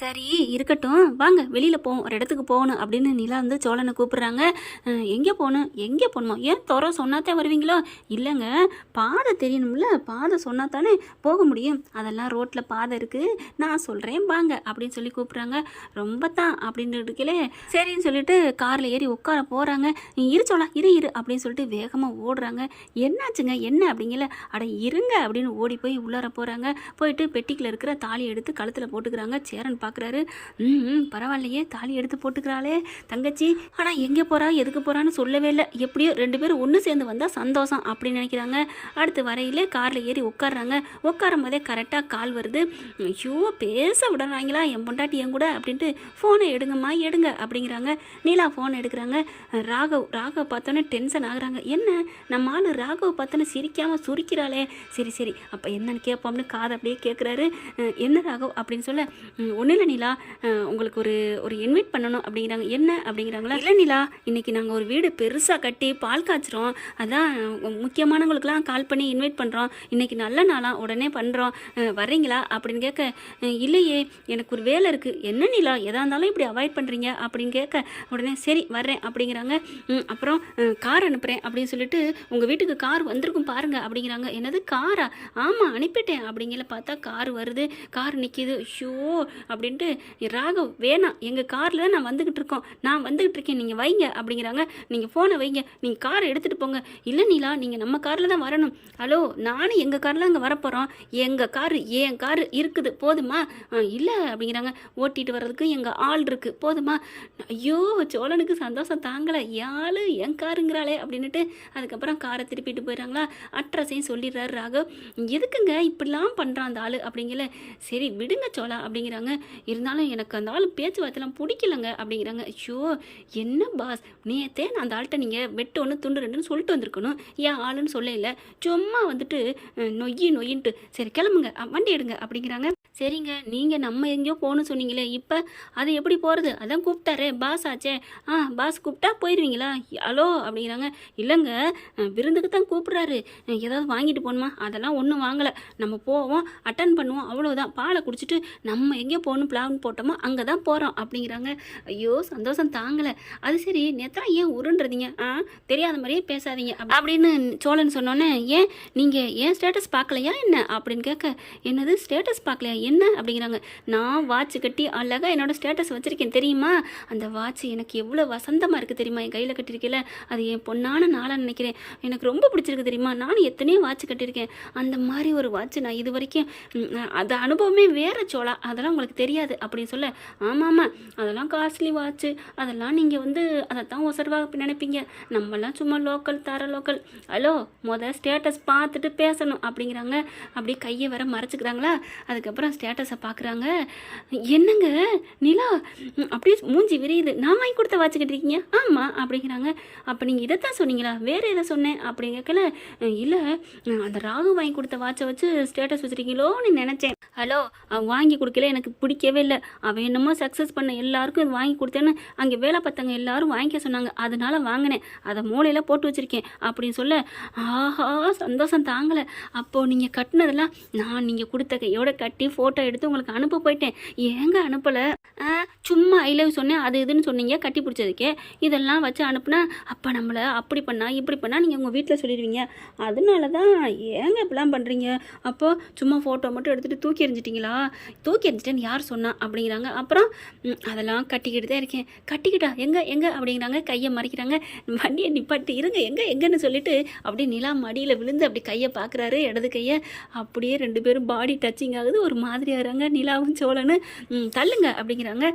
சரி இருக்கட்டும். வாங்க வெளியில் போவோம் ஒரு இடத்துக்கு போகணும் அப்படின்னு நிலா வந்து சோழனை கூப்பிட்றாங்க. எங்கே போகணும்? எங்கே போகணுமா? ஏன் துறை சொன்னாத்தே வருவீங்களோ? இல்லைங்க பாதை தெரியணும்ல. பாதை சொன்னா தானே போக முடியும். அதெல்லாம் ரோட்டில் பாதை இருக்குது நான் சொல்கிறேன் வாங்க அப்படின்னு சொல்லி கூப்பிட்றாங்க. ரொம்ப தான் அப்படின்னு இருக்கலே சரின்னு சொல்லிட்டு காரில் ஏறி உட்கார போகிறாங்க நீ இரு சோழா இரு இரு அப்படின்னு சொல்லிட்டு வேகமாக ஓடுறாங்க. என்னாச்சுங்க? என்ன அப்படிங்கல அட இருங்க அப்படின்னு ஓடி போய் உள்ளார போகிறாங்க போயிட்டு பெட்டிக்கில் இருக்கிற தாலி எடுத்து கழுத்தில் போட்டுக்கிறாங்க. சேரன் பார்க்குறாரு. ம் பரவாயில்லையே தாலி எடுத்து போட்டுக்கிறாளே தங்கச்சி. ஆனால் எங்கே போகிறா எதுக்கு போகிறான்னு சொல்லவே இல்லை. எப்படியோ ரெண்டு பேரும் ஒன்று சேர்ந்து வந்தால் சந்தோஷம் அப்படின்னு நினைக்கிறாங்க. அடுத்து வரையிலே காரில் ஏறி உட்காடுறாங்க உட்காரும் போதே கரெக்டாக கால் வருது. ஐயோ பேச விடுறாங்களா என் பொண்டாட்டி என் கூட அப்படின்ட்டு ஃபோனை எடுங்கம்மா எடுங்க அப்படிங்கிறாங்க. நீலா ஃபோன் எடுக்கிறாங்க. ராகவ் ராகவ் பார்த்தோன்னே டென்ஷன் ஆகுறாங்க. என்ன? நம்ம ஆள் ராகவ் பார்த்தோன்னே சிரிக்காமல் சுரிக்கிறாளே. சரி சரி அப்போ என்னன்னு கேட்போம்னு காதை அப்படியே கேட்குறாரு. என்ன ராகவ்? அப்படின்னு சொல்ல ஒன்றும் இல்லை நிலா. உங்களுக்கு ஒரு ஒரு இன்வைட் பண்ணணும் அப்படிங்கிறாங்க. என்ன அப்படிங்கிறாங்களா? இல்லை நிலா இன்னைக்கு நாங்கள் ஒரு வீடு பெருசாக கட்டி பால் காய்ச்சுறோம். அதான் முக்கியமானவங்களுக்குலாம் கால் பண்ணி இன்வைட் பண்ணுறோம் இன்னைக்கு நல்ல நாளாக உடனே பண்ணுறோம் வர்றீங்களா? அப்படின்னு கேட்க இல்லையே எனக்கு ஒரு வேலை இருக்குது என்ன நிலா எதாக இருந்தாலும் இப்படி அவாய்ட் பண்ணுறீங்க அப்படின்னு கேட்க உடனே சரி வர்றேன் அப்படிங்கிறாங்க. அப்புறம் கார் அனுப்புகிறேன் அப்படின்னு சொல்லிட்டு உங்கள் வீட்டுக்கு கார் வந்திருக்கும் பாருங்கள் அப்படிங்கிறாங்க. என்னது காரா ஆமாம் அனுப்பிட்டேன். அப்படிங்கிற பார்த்தா கார் வருது. கார் நிற்கிது ஷோ அப்படி அப்படின்ட்டு ராகவ் வேணாம். எங்கள் காரில் நான் வந்துக்கிட்டு இருக்கோம். நான் வந்துக்கிட்டு இருக்கேன். நீங்கள் வைங்க. அப்படிங்கிறாங்க. நீங்கள் ஃபோனை வைங்க. நீங்கள் காரை எடுத்துகிட்டு போங்க. இல்லை நீலா நீங்கள் நம்ம காரில் தான் வரணும். ஹலோ நானும் எங்கள் காரில் அங்கே வரப்போகிறோம் எங்கள் காரு என் காரு இருக்குது. போதுமா? இல்லை. அப்படிங்கிறாங்க. ஓட்டிட்டு வர்றதுக்கு எங்கள் ஆள் இருக்குது போதுமா? ஐயோ சோழனுக்கு சந்தோஷம் தாங்கலை. யாழ் என் காருங்கிறாளே அப்படின்னுட்டு அதுக்கப்புறம் காரை திருப்பிட்டு போயிடுறாங்களா? அட்ரஸையும் சொல்லிடுறாரு ராகவ். எதுக்குங்க? இப்படிலாம் பண்ணுறான் அந்த ஆள். அப்படிங்கிற சரி விடுங்க சோழா. அப்படிங்கிறாங்க. இருந்தாலும் எனக்கு அந்த ஆள் பேச்சுவார்த்தைலாம் பிடிக்கலங்க அப்படிங்கிறாங்க. ஐயோ என்ன பாஸ் நேத்தே நான் அந்த ஆள்கிட்ட நீங்கள் வெட்டு ஒன்று துண்டு ரெண்டுன்னு சொல்லிட்டு வந்திருக்கணும். ஏன் ஆளுன்னு சொல்லல. சும்மா வந்துட்டு நொய்யி நொய்யின்ட்டு. சரி கிளம்புங்க. வண்டி எடுங்க அப்படிங்கிறாங்க. சரிங்க நீங்கள் நம்ம எங்கேயோ போகணும்னு சொன்னீங்களே இப்போ அது எப்படி போகிறது அதான் கூப்பிட்டாரே பாஸ் ஆச்சே. ஆ பாஸ் கூப்பிட்டா போயிடுவீங்களா ஹலோ அப்படிங்கிறாங்க. இல்லைங்க விருந்துக்கு தான் கூப்பிட்றாரு. ஏதாவது வாங்கிட்டு போகணுமா? அதெல்லாம் ஒன்றும் வாங்கலை. நம்ம போவோம் அட்டன் பண்ணுவோம் அவ்வளோதான் பாலை குடிச்சிட்டு நம்ம எங்கேயோ போகணும். பிளான் போட்டோமோ அங்கே தான் போகிறோம் அப்படிங்கிறாங்க. ஐயோ சந்தோஷம் தாங்கலை. அது சரி நேத்தான் ஏன் உருன்றதீங்க ஆ தெரியாத மாதிரியே பேசாதீங்க அப்படின்னு சோழன் சொன்னோன்னே ஏன் நீங்கள் ஏன் ஸ்டேட்டஸ் பார்க்கலையா என்ன? அப்படின்னு கேட்க என்னது ஸ்டேட்டஸ் பார்க்கலையா? என்ன? அப்படிங்கிறாங்க. நான் வாட்ச் கட்டி அழகாக என்னோட ஸ்டேட்டஸ் வச்சுருக்கேன் தெரியுமா? அந்த வாட்ச் எனக்கு எவ்வளோ வசந்தமாக இருக்குது தெரியுமா? என் கையில் கட்டியிருக்கல அது என் பொண்ணான நாளாக நினைக்கிறேன். எனக்கு ரொம்ப பிடிச்சிருக்கு தெரியுமா? நானும் எத்தனையோ வாட்ச் கட்டியிருக்கேன். அந்த மாதிரி ஒரு வாட்ச் நான் இது வரைக்கும் அது அனுபவமே வேறு சோழா. அதெல்லாம் உங்களுக்கு தெரியும். தெரியாது. அப்படின்னு சொல்ல ஆமாம் ஆமாம் அதெல்லாம் காஸ்ட்லி வாட்ச்சு. அதெல்லாம் நீங்கள் வந்து அதை தான் ஒசர்வாக நினைப்பீங்க. நம்மலாம் சும்மா லோக்கல் தர லோக்கல். ஹலோ மொதல் ஸ்டேட்டஸ் பார்த்துட்டு பேசணும் அப்படிங்கிறாங்க. அப்படியே கையை வர மறைச்சிக்கிறாங்களா? அதுக்கப்புறம் ஸ்டேட்டஸை பார்க்குறாங்க. என்னங்க நிலா அப்படியே மூஞ்சி விரியுது. நான் வாங்கி கொடுத்த வாட்ச் இருக்கீங்க? ஆமாம் அப்படிங்கிறாங்க. அப்போ நீங்கள் இதைத்தான் சொன்னீங்களா? வேறு எதை சொன்னேன்? அப்படின்னு கேட்கல. இல்லை அந்த ராகு வாங்கி கொடுத்த வாட்சை வச்சு ஸ்டேட்டஸ் வச்சுருக்கீங்களோன்னு நினச்சேன். ஹலோ வாங்கி கொடுக்கல. எனக்கு பிடிக்கவே இல்லை. அவன் என்னமோ சக்ஸஸ் பண்ண எல்லாருக்கும் இது வாங்கி கொடுத்தேன்னு அங்கே வேலை பார்த்தவங்க எல்லாரும் வாங்கிக்க சொன்னாங்க. அதனால வாங்கினேன். அதை மூளையில் போட்டு வச்சுருக்கேன் அப்படின்னு சொல்ல ஆஹா சந்தோஷம் தாங்கலை. அப்போது நீங்கள் கட்டினதெல்லாம் நான் நீங்கள் கொடுத்த கையோட கட்டி ஃபோட்டோ எடுத்து உங்களுக்கு அனுப்ப போயிட்டேன். ஏங்க அனுப்பலை? சும்மா ஐ லவ் சொன்னேன். அது இதுன்னு சொன்னீங்க கட்டி பிடிச்சதுக்கே. இதெல்லாம் வச்சு அனுப்புனா அப்போ நம்மளை அப்படி பண்ணா இப்படி பண்ணால் நீங்கள் உங்கள் வீட்டில் சொல்லிடுவீங்க. அதனால தான் ஏங்க இப்படிலாம் பண்ணுறீங்க அப்போது சும்மா ஃபோட்டோ மட்டும் எடுத்துகிட்டு தூக்கி எறிஞ்சிட்டிங்களா? தூக்கி எறிஞ்சிட்டேன்னு யார் சொன்னா அப்படிங்கிறாங்க. அப்புறம் அதெல்லாம் கட்டிக்கிட்டு தான் இருக்கேன். கட்டிக்கிட்டா எங்கே எங்கே அப்படிங்கிறாங்க. கையை மறைக்கிறாங்க. வண்டியை நிப்பாட்டு இருங்க எங்கே எங்கன்னு சொல்லிட்டு அப்படியே நிலா மடியில் விழுந்து அப்படி கையை பார்க்குறாரு இடது கையை. அப்படியே ரெண்டு பேரும் பாடி டச்சிங் ஆகுது. ஒரு மாதிரி ஆகிறாங்க நிலாவும் சோழனு. தள்ளுங்க அப்படிங்கிறாங்க.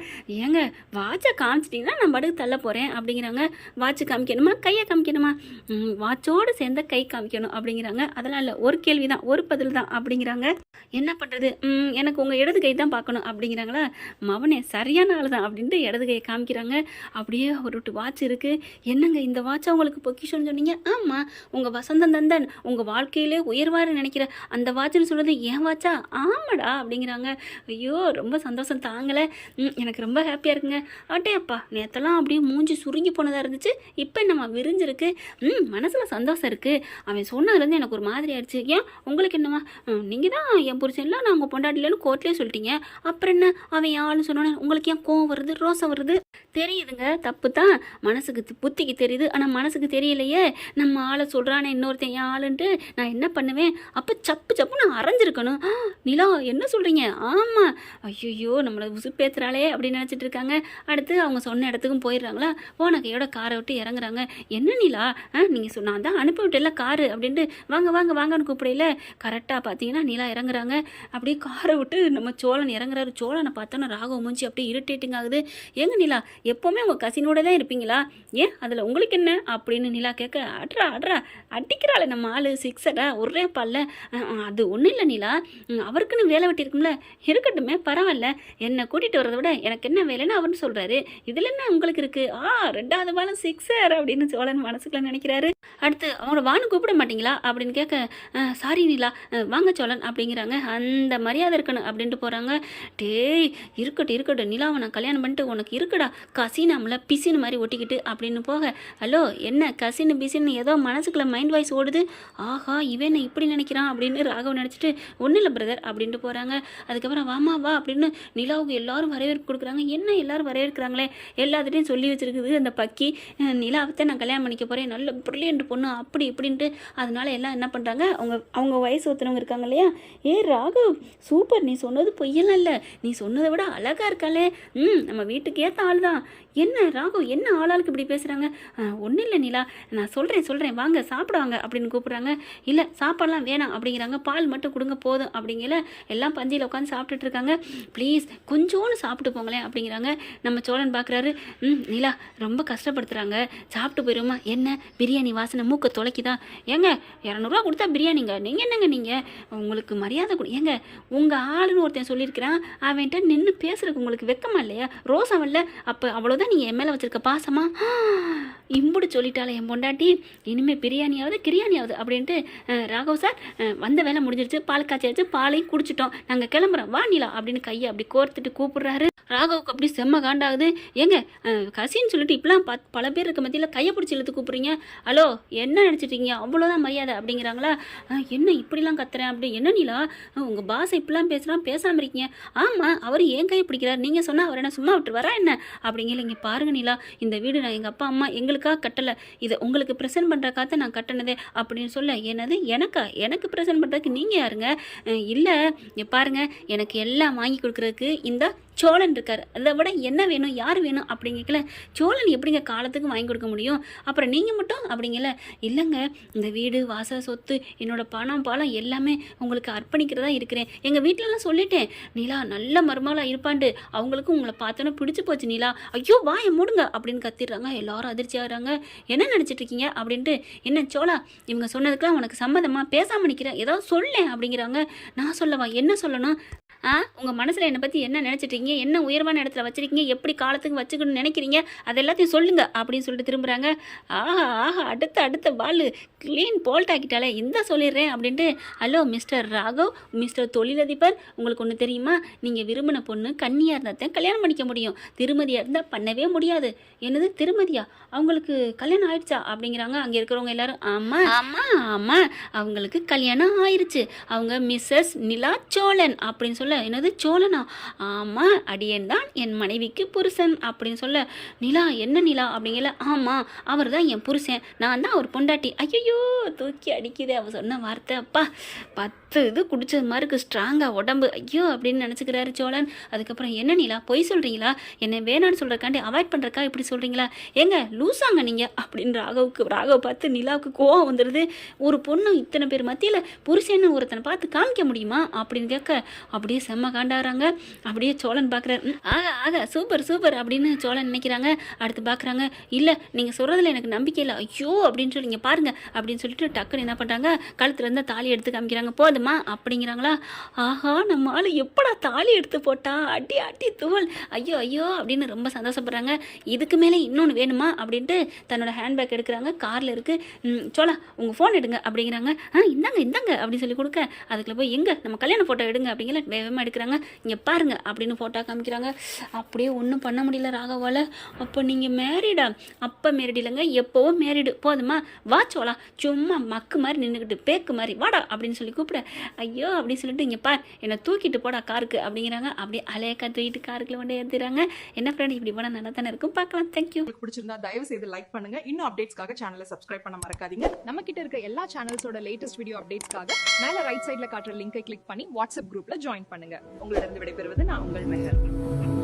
ஏங்க வாட்சை காமிச்சிட்டிங்கன்னா நான் படுக்கு தள்ள போகிறேன் அப்படிங்கிறாங்க. வாட்சு காமிக்கணுமா? கையை காமிக்கணுமா? வாட்சோடு சேர்ந்த கை காமிக்கணும் அப்படிங்கிறாங்க. அதெல்லாம் இல்லை ஒரு கேள்வி தான் ஒரு பதில் தான் அப்படிங்கிறாங்க. என்ன பண்ணுறது எனக்கு உங்கள் இடது கை தான் பார்க்கணும் அப்படிங்கிறாங்களா? மவனே சரியான ஆள் தான் அப்படின்ட்டு இடது கையை காமிக்கிறாங்க. அப்படியே ஒரு வாட்ச் இருக்குது என்னங்க இந்த வாட்ச் அவங்களுக்கு பொக்கிஷம்னு சொன்னீங்க? ஆமாம் உங்கள் வசந்தம் தந்தன் உங்கள் வாழ்க்கையிலே உயர்வாரு நினைக்கிற அந்த வாட்ச்னு சொல்கிறது ஏன் வாட்சா ஆமாடா அப்படிங்கிறாங்க. ஐயோ ரொம்ப சந்தோஷம் தாங்கலை. ம், எனக்கு ரொம்ப ஹாப்பியாக இருக்குங்க. அட்டே அப்பா நேற்றெல்லாம் அப்படியே மூஞ்சி சுருங்கி போனதாக இருந்துச்சு. இப்போ நம்ம விரிஞ்சிருக்கு? ம் மனசில் சந்தோஷம் இருக்குது அவன் சொன்னதுலேருந்து எனக்கு ஒரு மாதிரி ஆயிடுச்சு. ஏன் உங்களுக்கு என்னம்மா? நீங்கள் தான் என் புருஷன்லாம் நான் உங்கள் பொண்டாட்டிலன்னு கோர்ட்லேயே சொல்லிட்டீங்க. அப்புறம் அப்புறம் என்ன? அவன் என் சொன்னோன்னே உங்களுக்கு ஏன் கோவம் வருது? ரோசம் வருது? தெரியுதுங்க. தப்பு தான். மனசுக்கு புத்திக்கு தெரியுது. ஆனால் மனசுக்கு தெரியலையே. நம்ம ஆளை சொல்கிறானே இன்னொருத்தன் என் ஆளுன்ட்டு நான் என்ன பண்ணுவேன்? அப்போ சப்பு சப்பு நான் அரைஞ்சிருக்கணும் நிலா என்ன சொல்கிறீங்க ஆமாம் ஐயோ நம்மளை உசுப்பேத்துறாளே அப்படின்னு நினச்சிட்டு இருக்காங்க. அடுத்து அவங்க சொன்ன இடத்துக்கும் போயிடுறாங்களா? போன கையோட காரை விட்டு இறங்குறாங்க. என்ன நிலா? ஆ நீங்கள் சொன்ன நான் தான் அனுப்பிவிட்டேல காரு அப்படின்ட்டு வாங்க வாங்க வாங்கன்னு கூப்பிடையில கரெக்டாக பார்த்தீங்கன்னா நிலா இறங்குறாங்க. அப்படியே காரை விட்டு நம்ம சோழன் இறங்குறாரு. சோழனை பார்த்தோன்னா ராகவ மூஞ்சி அப்படியே இரிட்டேட்டிங் ஆகுது. ஏங்க நிலா எப்போவுமே உங்கள் கசினோட தான் இருப்பீங்களா? ஏன்? அதில் உங்களுக்கு என்ன? அப்படின்னு நிலா கேட்க அட்ரா அட்ரா அடிக்கிறாளே நம்ம ஆள் சிக்ஸடா ஒரே பல்ல. அது ஒன்றும் இல்லை நிலா. அவருக்குன்னு வேலை வெட்டியிருக்கும்ல. இருக்கட்டுமே பரவாயில்ல. என்னை கூட்டிகிட்டு வரதை விட எனக்கு என்ன வேலைன்னு அவர்னு சொல்கிறாரு இதில் என்ன உங்களுக்கு இருக்குது ஆ ரெண்டாவது பாலம் சிக்ஸர் அப்படின்னு சோழன் மனசுக்குள்ள நினைக்கிறாரு. அடுத்து அவங்கள வானு கூப்பிட மாட்டீங்களா? அப்படின்னு கேட்க சாரி நிலா. வாங்க சோழன் அப்படிங்கிறாங்க. அந்த மரியாதை இருக்கணும் அப்படின்ட்டு போகிறாங்க டேய் இருக்கட்டும் இருக்கட்டும். நிலாவை நான் கல்யாணம் பண்ணிட்டு உனக்கு இருக்குடா. கசினாமில் பிசின் மாதிரி ஒட்டிக்கிட்டு அப்படின்னு போக ஹலோ என்ன கசின்னு பிசின்னு ஏதோ மனசுக்குள்ள மைண்ட் வாய்ஸ் ஓடுது? ஆஹா இவன் என்ன இப்படி நினைக்கிறான்? அப்படின்னு ராகவ் நினச்சிட்டு ஒன்றும் இல்லை பிரதர் அப்படின்ட்டு போகிறாங்க அதுக்கப்புறம் வாமா வா அப்படின்னு நிலாவுக்கு எல்லாரும் வரவேற்பு கொடுக்குறாங்க. என்ன எல்லாரும் வரவேற்கிறாங்களே? எல்லாத்துட்டையும் சொல்லி வச்சிருக்குது அந்த பக்கி. நிலாவத்தை நான் கல்யாணம் பண்ணிக்க போகிறேன் நல்ல பிரில்லியன்ட் பொண்ணு அப்படி இப்படின்ட்டு அதனால எல்லாம் என்ன பண்ணுறாங்க அவங்க அவங்க வயசு ஒருத்தவங்க இருக்காங்க இல்லையா? ஏ ராகவ் சூப்பர். நீ சொன்னது பொய்யெல்லாம் இல்லை. நீ சொன்னதை விட அழகாக இருக்காளே. ம் நம்ம வீட்டுக்கு ஏற்ற ஆள் தான் என்ன ராகு என்ன ஆளாளுக்கு இப்படி பேசுகிறாங்க ஒன்றும் இல்லை நிலா. நான் சொல்கிறேன் சொல்கிறேன் வாங்க சாப்பிடுவாங்க அப்படின்னு கூப்பிட்றாங்க. இல்லை சாப்பாடெலாம் வேணாம் அப்படிங்கிறாங்க. பால் மட்டும் கொடுங்க போதும் அப்படிங்கல. எல்லாம் பந்தியில் உட்காந்து சாப்பிட்டுட்டு இருக்காங்க. ப்ளீஸ் கொஞ்சோன்னு சாப்பிட்டு போங்களேன் அப்படிங்கிறாங்க. நம்ம சோழன் பார்க்குறாரு ம் நிலா ரொம்ப கஷ்டப்படுத்துகிறாங்க சாப்பிட்டு போயிருமா? என்ன? பிரியாணி வாசனை மூக்க தொலைக்குதா? ஏங்க இரநூறுவா கொடுத்தா பிரியாணிங்க. நீங்கள் என்னங்க நீங்கள் உங்களுக்கு மரியாதை கொடு. ஏங்க உங்கள் ஆளுன்னு ஒருத்தன் சொல்லியிருக்கிறான். அவன்கிட்ட நின்று பேசுறதுக்கு உங்களுக்கு வெக்கமா இல்லையா? ரோஸ் அவன்ல. அப்போ அவ்வளோதான் நீங்கள் என் மேலே வச்சிருக்க பாசமா? இம்புடு சொல்லிட்டாலே என் பொண்டாட்டி இனிமேல் பிரியாணியாவது கிரியாணியாவது அப்படின்ட்டு ராகவ் சார் வந்த வேலை முடிஞ்சிருச்சு. பால் காய்ச்சியாச்சு பாலையும் குடிச்சிட்டோம். நாங்கள் கிளம்புறோம். வா நிலா அப்படின்னு கையை அப்படி கோர்த்துட்டு கூப்பிடுறாரு. ராகவுக்கு அப்படி செம்ம காண்டாகுது. ஏங்க கசின்னு சொல்லிட்டு இப்பெல்லாம் பத் பல பேர் இருக்க மத்தியில் கையை பிடிச்சி இழுத்து கூப்பிட்றீங்க. ஹலோ என்ன நினச்சிட்டீங்க அவ்வளோதான் மரியாதை அப்படிங்கிறாங்களா? என்ன இப்படிலாம் கத்துறேன்? அப்படி என்ன நிலா உங்கள் பாஸ் இப்படிலாம் பேசுகிறான் பேசாமல் இருக்கீங்க. ஆமாம் அவர் ஏன் கையை பிடிக்கிறார்? நீங்கள் சொன்னால் அவர் என்ன சும்மா விட்டுருவாரா என்ன? அப்படிங்கிற இங்கே பாருங்க நிலா இந்த வீடு நான் எங்கள் அப்பா அம்மா எங்களுக்கு உங்களுக்காக கட்டலை. இதை உங்களுக்கு ப்ரெசென்ட் பண்ணுறக்காக நான் கட்டினதே அப்படின்னு சொல்ல என்னது? எனக்கா எனக்கு ப்ரெசென்ட் பண்ணுறதுக்கு நீங்கள் யாருங்க? இல்லை பாருங்க எனக்கு எல்லாம் வாங்கி கொடுக்குறதுக்கு இந்த சோழன் இருக்கார். அதை விட என்ன வேணும் யார் வேணும் அப்படிங்கல சோழன் எப்படிங்க காலத்துக்கு வாங்கி கொடுக்க முடியும்? அப்புறம் நீங்கள் மட்டும் அப்படிங்கல இல்லைங்க இந்த வீடு வாச சொத்து என்னோட பணம் பாலம் எல்லாமே உங்களுக்கு அர்ப்பணிக்கிறதா இருக்கிறேன். எங்கள் வீட்டிலலாம் சொல்லிட்டேன் நிலா நல்ல மருமகளாக இருப்பாண்டு. அவங்களுக்கும் உங்களை பார்த்தோன்னே பிடிச்சி போச்சு நிலா. ஐயோ வாயை மூடுங்க அப்படின்னு கத்திடுறாங்க. எல்லாரும் அதிர்ச்சியாக ஆகுறாங்க என்ன நினச்சிட்டு இருக்கீங்க அப்படின்ட்டு என்ன சோழா இவங்க சொன்னதுக்கெலாம் உனக்கு சம்மதமாக பேசாமல் நிற்கிறேன் ஏதாவது சொல்லேன் அப்படிங்கிறாங்க. நான் சொல்லவா? என்ன சொல்லணும்? ஆ? உங்கள் மனசில் என்னை பற்றி என்ன நினச்சிட்டு இருக்கீங்க என்ன உயர்வான இடத்துல வச்சிருக்கீங்க? எப்படி காலத்துக்கு வச்சுக்கணும்னு நினைக்கிறீங்க? அது எல்லாத்தையும் சொல்லுங்க அப்படின்னு சொல்லிட்டு திரும்புகிறாங்க ஆஹா ஆஹா அடுத்த அடுத்த பால் க்ளீன் போல்ட் ஆக்கிட்டாலே இந்த சொல்லிடுறேன் அப்படின்ட்டு ஹலோ மிஸ்டர் ராகவ் மிஸ்டர் தொழிலதிபர் உங்களுக்கு ஒன்று தெரியுமா? நீங்கள் விரும்பின பொண்ணு கன்னியாக இருந்தால் தான் கல்யாணம் பண்ணிக்க முடியும். திருமதியாக இருந்தால் பண்ணவே முடியாது. என்னது திருமதியா? அவங்களுக்கு கல்யாணம் ஆயிடுச்சா? அப்படிங்கிறாங்க. அங்கே இருக்கிறவங்க எல்லாரும் ஆமாம் ஆமாம் ஆமாம் அவங்களுக்கு கல்யாணம் ஆயிருச்சு. அவங்க மிஸ்ஸஸ் நிலா சோழன் அப்படின்னு சொல்ல என்னது சோழனா? ஆமாம் அடியன் தான் என் மனைவிக்கு புருஷன் அப்படின்னு சொல்ல நிலா என்ன நிலா? அப்படிங்கல ஆமாம் அவர் தான் என் புருஷன் நான் தான் அவர் பொண்டாட்டி. ஐயோ தூக்கி அடிக்குது அவ சொன்ன வார்த்தை. அப்பா பத்து இது குடிச்சது மாதிரி இருக்கு ஸ்ட்ராங்காக உடம்பு. ஐயோ அப்படின்னு நினச்சிக்கிறாரு சோழன். அதுக்கப்புறம் என்ன நிலா? பொய் சொல்கிறீங்களா என்னை வேணான்னு சொல்கிறக்காண்டி அவாய்ட் பண்ணுறக்கா இப்படி சொல்கிறீங்களா ஏங்க லூசாங்க நீங்கள் அப்படின்னு ராகவுக்கு ராகவ் பார்த்து நிலாவுக்கு கோவம் வந்துடுது ஒரு பொண்ணு இத்தனை பேர் மத்தியில் புருஷன்னு ஒருத்தனை பார்த்து காமிக்க முடியுமா? அப்படின்னு கேட்க அப்படியே செம்ம காண்டாடுறாங்க. அப்படியே சோழன் பார்க்குறாரு ஆக ஆக சூப்பர் சூப்பர் அப்படின்னு சோழன் நினைக்கிறாங்க. அடுத்து பார்க்குறாங்க இல்லை நீங்கள் சொல்கிறதுல எனக்கு நம்பிக்கை இல்லை. ஐயோ! அப்படின்னு சொல்லி நீங்கள் பாருங்க. அப்படின்னு சொல்லிட்டு டக்குன்னு என்ன பண்ணுறாங்க கழுத்துலேருந்து தாலி எடுத்து காமிக்கிறாங்க. போதுமா அப்படிங்கிறாங்களா. ஆஹா நம்ம ஆள் எப்படா தாலி எடுத்து போட்டா? அடி அடி துவல். ஐயோ ஐயோ அப்படின்னு ரொம்ப சந்தோஷப்படுறாங்க. இதுக்கு மேலே இன்னொன்று வேணுமா? அப்படின்ட்டு தன்னோட ஹேண்ட்பேக் எடுக்கிறாங்க. காரில் இருக்குது சோழா உங்கள் ஃபோன் எடுங்க. அப்படிங்கிறாங்க. ஆ இந்தாங்க இந்தாங்க. அப்படின்னு சொல்லி கொடுக்க. அதுக்குள்ள போய் எங்கே? நம்ம கல்யாண ஃபோட்டோ எடுங்க. அப்படிங்கிற வேகமாக எடுக்கிறாங்க. இங்கே பாருங்க அப்படின்னு ஃபோட்டோ காமிக்கிறாங்க. அப்படியே ஒன்றும் பண்ண முடியல ராகவால. அப்போ நீங்கள் மேரிடா அப்போ மேரிட் இல்லைங்க எப்போவோ மேரிடு போதுமா? வா சும்மா மக்கு மாதிரி நின்றுக்கிட்டு பேக்கு மாதிரி வாடா அப்படின்னு சொல்லி கூப்பிட. ஐயோ அப்படின்னு சொல்லிட்டு இங்கே பார் என்னை தூக்கிட்டு போடா காருக்கு அப்படிங்கிறாங்க. அப்படியே அலையக்கா தூக்கிட்டு காருக்குள்ள கொண்டு ஏற்றுறாங்க என்ன ஃப்ரெண்ட் இப்படி போனால் நல்லா தானே இருக்கும்? பார்க்கலாம். தேங்க்யூ உங்களுக்கு பிடிச்சிருந்தா தயவு செய்து லைக் பண்ணுங்க. இன்னும் அப்டேட்ஸ்க்காக சேனலை சப்ஸ்கிரைப் பண்ண மறக்காதீங்க. நம்ம கிட்ட இருக்க எல்லா சேனல்ஸோட லேட்டஸ்ட் வீடியோ அப்டேட்ஸ்க்காக மேலே ரைட் சைடில் காட்டுற லிங்கை கிளிக் பண்ணி வாட்ஸ்அப் குரூப்பில் ஜாயின் பண்ணுங்க. உங்களிடம் விடைபெறுவது நான் உங்கள் மெஹர்.